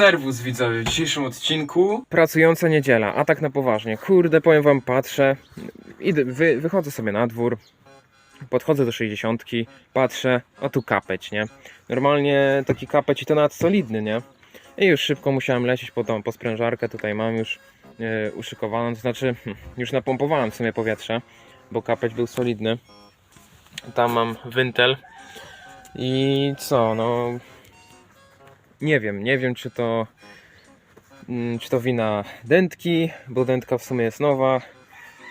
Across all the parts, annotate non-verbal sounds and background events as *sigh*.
Serwus widzowie, w dzisiejszym odcinku Pracująca niedziela, a tak na poważnie Kurde, powiem wam, patrzę idę, wy, Wychodzę sobie na dwór Podchodzę do 60, patrzę A tu kapeć, nie? Normalnie taki kapeć i to nawet solidny, nie? I już szybko musiałem lecieć po tą, po sprężarkę Tutaj mam już e, uszykowaną To znaczy, hm, już napompowałem w sumie powietrze Bo kapeć był solidny Tam mam wyntel I co, no nie wiem, nie wiem czy to mm, czy to wina dętki, bo dętka w sumie jest nowa,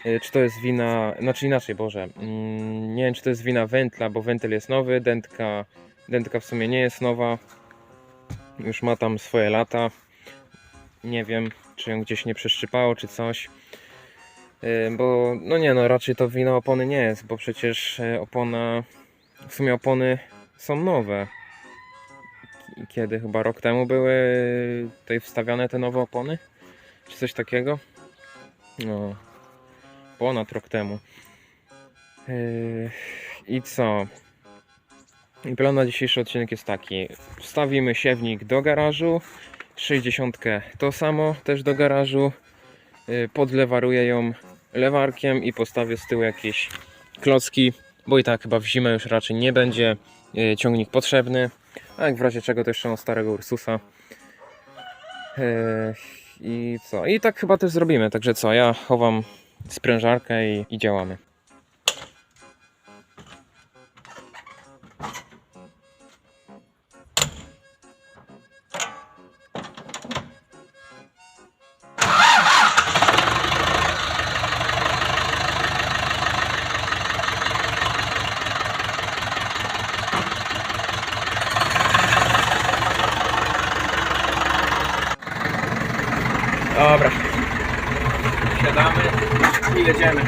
y, czy to jest wina, znaczy inaczej, Boże, mm, nie wiem czy to jest wina wętla, bo wentyl jest nowy, dętka, dętka w sumie nie jest nowa, już ma tam swoje lata, nie wiem czy ją gdzieś nie przeszczypało czy coś, Y, bo no nie no, raczej to wina opony nie jest, bo przecież y, opona, w sumie opony są nowe, kiedy chyba rok temu były tutaj wstawiane te nowe opony? Czy coś takiego? No, ponad rok temu. Yy, I co? I plan na dzisiejszy odcinek jest taki. Wstawimy siewnik do garażu, 60 to samo też do garażu. Yy, Podlewaruję ją lewarkiem i postawię z tyłu jakieś klocki, bo i tak chyba w zimę już raczej nie będzie yy, ciągnik potrzebny. A jak w razie czego to jeszcze mam starego Ursusa. I co? I tak chyba też zrobimy. Także co? Ja chowam sprężarkę i, i działamy. Dobra. Siadamy i jedziemy.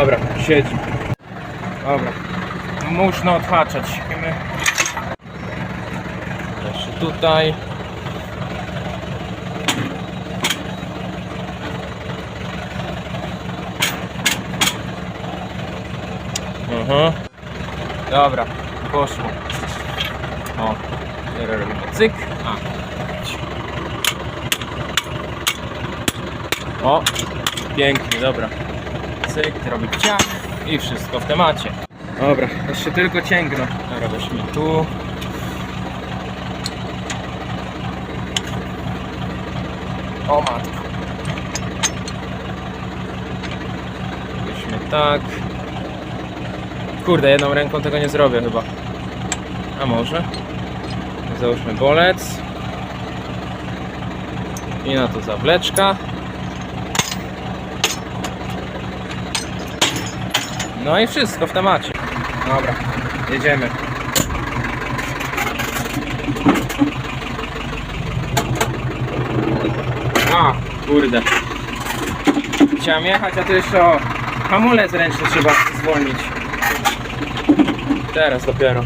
Dobra, siedzi. Dobra. Muszno odhaczać. Jeszcze tutaj. Aha. Dobra, poszło. O, teraz robimy cyk. A. O, pięknie, dobra cyk, robi ciach i wszystko w temacie. Dobra, jeszcze tylko cięgno. Dobra, weźmy tu. O matko. Weźmy tak. Kurde, jedną ręką tego nie zrobię chyba. A może? Załóżmy bolec. I na to zawleczka. No i wszystko w temacie. Dobra, jedziemy. A, kurde. Chciałem jechać, a to jeszcze o hamulec ręczny trzeba zwolnić. Teraz dopiero.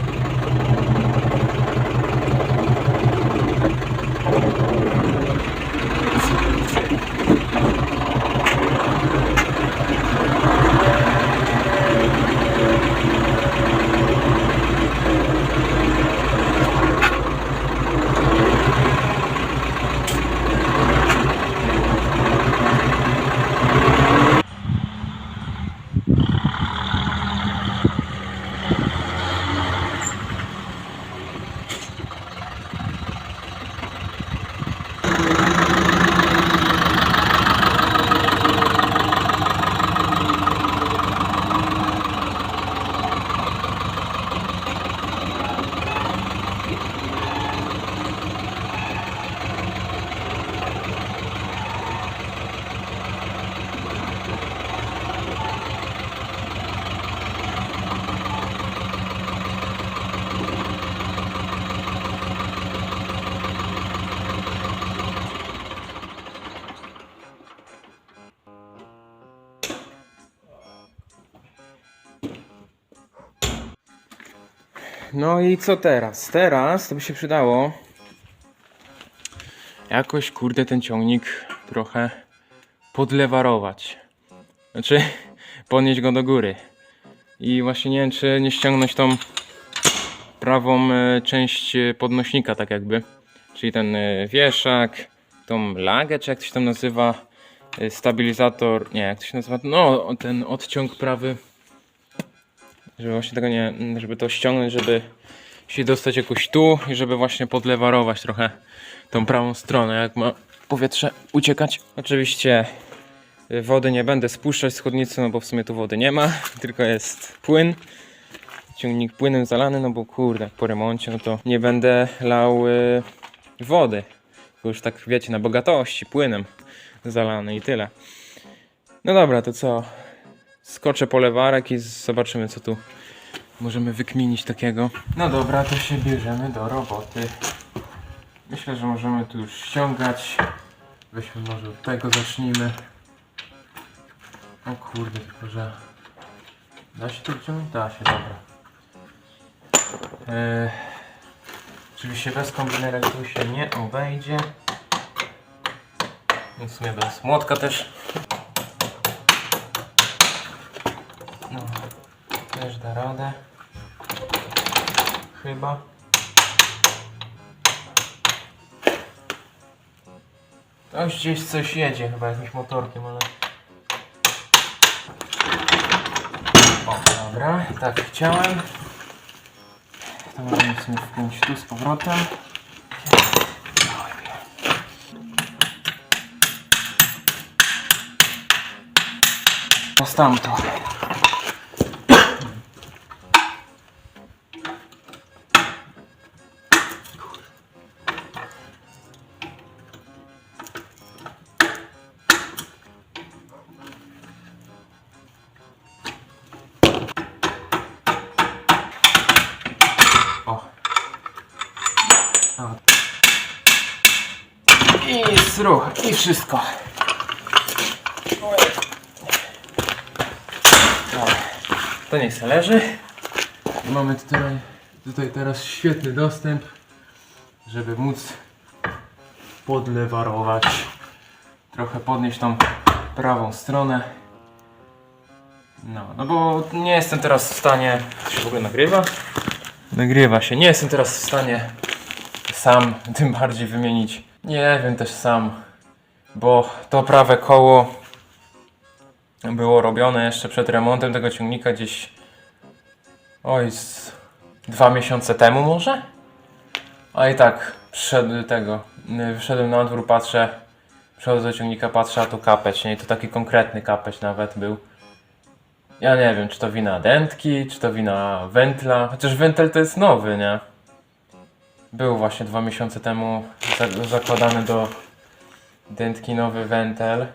No i co teraz? Teraz to by się przydało jakoś, kurde, ten ciągnik trochę podlewarować. Znaczy, *laughs* podnieść go do góry. I właśnie nie wiem, czy nie ściągnąć tą prawą e, część e, podnośnika, tak jakby. Czyli ten e, wieszak, tą lagę, czy jak to się tam nazywa, stabilizator, nie, jak to się nazywa, no ten odciąg prawy, żeby właśnie tego nie, żeby to ściągnąć, żeby się dostać jakoś tu i żeby właśnie podlewarować trochę tą prawą stronę, jak ma powietrze uciekać. Oczywiście y, wody nie będę spuszczać z chodnicy, no bo w sumie tu wody nie ma, *laughs* tylko jest płyn. Ciągnik płynem zalany, no bo kurde, po remoncie, no to nie będę lał y, wody. Bo już tak wiecie, na bogatości, płynem zalany i tyle. No dobra, to co? Skoczę po lewarek i zobaczymy co tu możemy wykminić takiego. No dobra, to się bierzemy do roboty. Myślę, że możemy tu już ściągać. Weźmy może od tego zacznijmy. O kurde, tylko że... Da się to wciągnąć? Da się, dobra. Eee, oczywiście bez kombinerek tu się nie obejdzie. Więc w sumie bez młotka też. No, też da radę. Chyba. To gdzieś coś jedzie chyba jakimś motorkiem, ale... O, dobra, tak chciałem. To możemy sobie wpiąć tu z powrotem. Postaram Zruch, i wszystko. To niech se leży. Mamy tutaj, tutaj teraz świetny dostęp, żeby móc podlewarować. Trochę podnieść tą prawą stronę. No, no bo nie jestem teraz w stanie. To się w ogóle nagrywa? Nagrywa się. Nie jestem teraz w stanie sam *laughs* tym bardziej wymienić. Nie wiem też sam, bo to prawe koło było robione jeszcze przed remontem tego ciągnika gdzieś oj z dwa miesiące temu może? A i tak przyszedł tego, y, wyszedłem na dwór, patrzę, przychodzę do ciągnika, patrzę, a tu kapeć, nie? I to taki konkretny kapeć nawet był. Ja nie wiem, czy to wina dętki, czy to wina wętla, chociaż wętel to jest nowy, nie? Był właśnie dwa miesiące temu za- zakładany do dętki nowy wętel.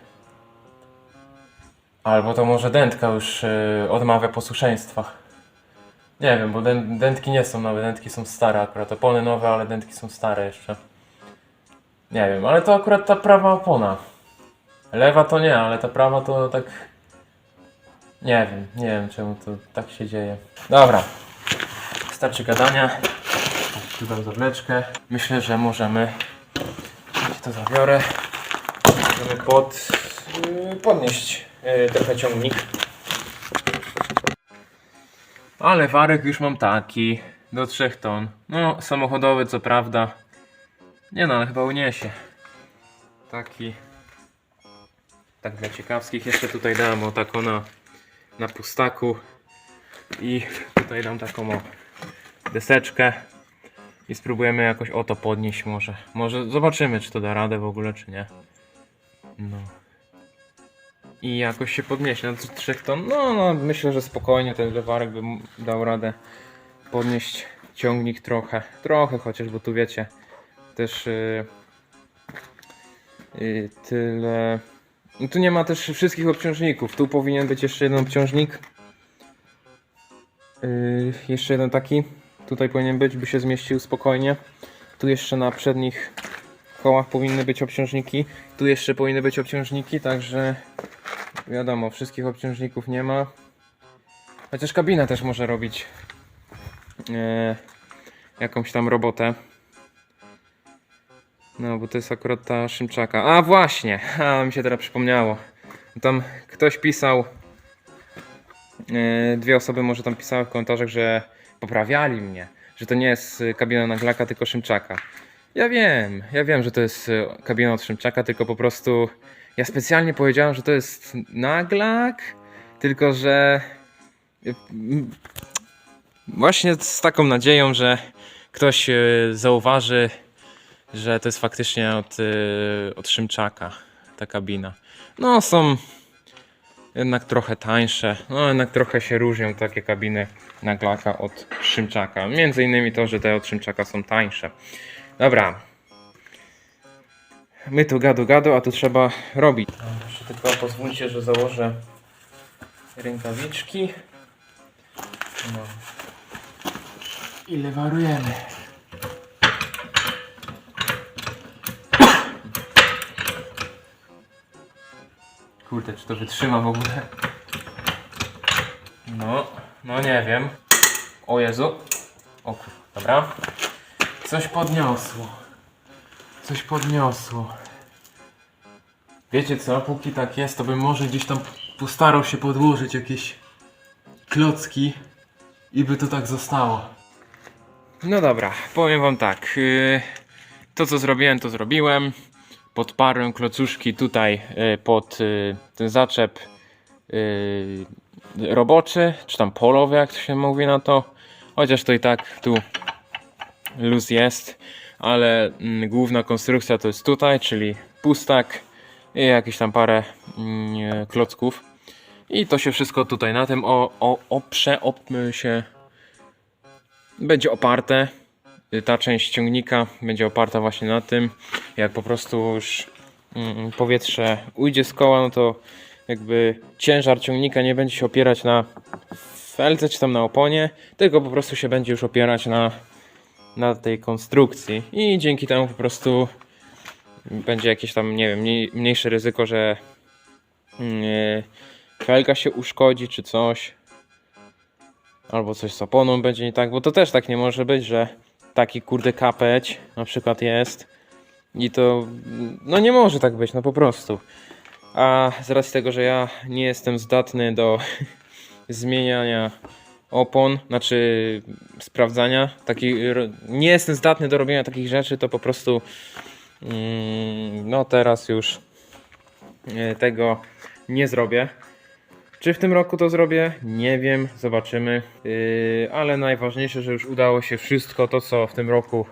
Albo to może dętka już y, odmawia posłuszeństwa. Nie wiem, bo dę- dętki nie są nowe, dętki są stare akurat. Opony nowe, ale dętki są stare jeszcze. Nie wiem, ale to akurat ta prawa opona. Lewa to nie, ale ta prawa to tak... Nie wiem, nie wiem czemu to tak się dzieje. Dobra, starczy gadania. Tu dam zawleczkę. Myślę, że możemy... Ja to zabiorę. Pod... yy, podnieść yy, trochę ciągnik. Ale warek już mam taki. Do 3 ton. No, samochodowy co prawda. Nie no, ale chyba uniesie. Taki. Tak dla ciekawskich jeszcze tutaj dam o taką na, na pustaku. I tutaj dam taką o deseczkę. I spróbujemy jakoś o to podnieść może. Może zobaczymy czy to da radę w ogóle czy nie. No. I jakoś się podniesie na 3 ton. No, no myślę, że spokojnie ten lewarek by dał radę podnieść ciągnik trochę. Trochę chociaż, bo tu wiecie, też yy, yy, tyle. No tu nie ma też wszystkich obciążników. Tu powinien być jeszcze jeden obciążnik. Yy, jeszcze jeden taki. Tutaj powinien być, by się zmieścił spokojnie. Tu jeszcze na przednich kołach powinny być obciążniki. Tu jeszcze powinny być obciążniki, także wiadomo, wszystkich obciążników nie ma. Chociaż kabina też może robić e, jakąś tam robotę. No, bo to jest akurat ta Szymczaka. A właśnie, a mi się teraz przypomniało. Tam ktoś pisał, e, dwie osoby może tam pisały w komentarzach, że poprawiali mnie, że to nie jest kabina naglaka, tylko Szymczaka. Ja wiem, ja wiem, że to jest e, kabina od Szymczaka, tylko po prostu ja specjalnie powiedziałem, że to jest naglak, tylko że e, właśnie z taką nadzieją, że ktoś e, zauważy, że to jest faktycznie od, od Szymczaka ta kabina. No są jednak trochę tańsze, no jednak trochę się różnią takie kabiny naglaka od Szymczaka. Między innymi to, że te od Szymczaka są tańsze. Dobra. My tu gadu gadu, a tu trzeba robić. Jeszcze tylko pozwólcie, że założę rękawiczki. No. Ile warujemy? Kurde, czy to wytrzyma w ogóle? No, no nie wiem. O Jezu. O dobra. Coś podniosło. Coś podniosło. Wiecie co, póki tak jest, to bym może gdzieś tam postarał się podłożyć jakieś klocki i by to tak zostało. No dobra, powiem wam tak. yy, To co zrobiłem, to zrobiłem. Podparłem klocuszki tutaj yy, pod yy, ten zaczep roboczy, czy tam polowy, jak to się mówi na to. Chociaż to i tak tu luz jest, ale mm, główna konstrukcja to jest tutaj, czyli pustak i jakieś tam parę mm, klocków. I to się wszystko tutaj na tym o, o, oprze, op, się będzie oparte. Ta część ciągnika będzie oparta właśnie na tym. Jak po prostu już mm, powietrze ujdzie z koła, no to jakby ciężar ciągnika nie będzie się opierać na felce czy tam na oponie, tylko po prostu się będzie już opierać na, na tej konstrukcji. I dzięki temu po prostu będzie jakieś tam, nie wiem, mniej, mniejsze ryzyko, że yy, felga się uszkodzi czy coś. Albo coś z oponą będzie nie tak, bo to też tak nie może być, że taki kurde kapeć na przykład jest i to no nie może tak być, no po prostu. A z racji tego, że ja nie jestem zdatny do *laughs* zmieniania opon, znaczy sprawdzania takich, nie jestem zdatny do robienia takich rzeczy, to po prostu mm, no teraz już e, tego nie zrobię. Czy w tym roku to zrobię? Nie wiem, zobaczymy. Yy, ale najważniejsze, że już udało się wszystko to, co w tym roku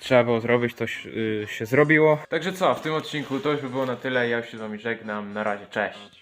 trzeba było zrobić, to yy, się zrobiło. Także co, w tym odcinku to już by było na tyle. Ja już się z wami żegnam. Na razie, cześć.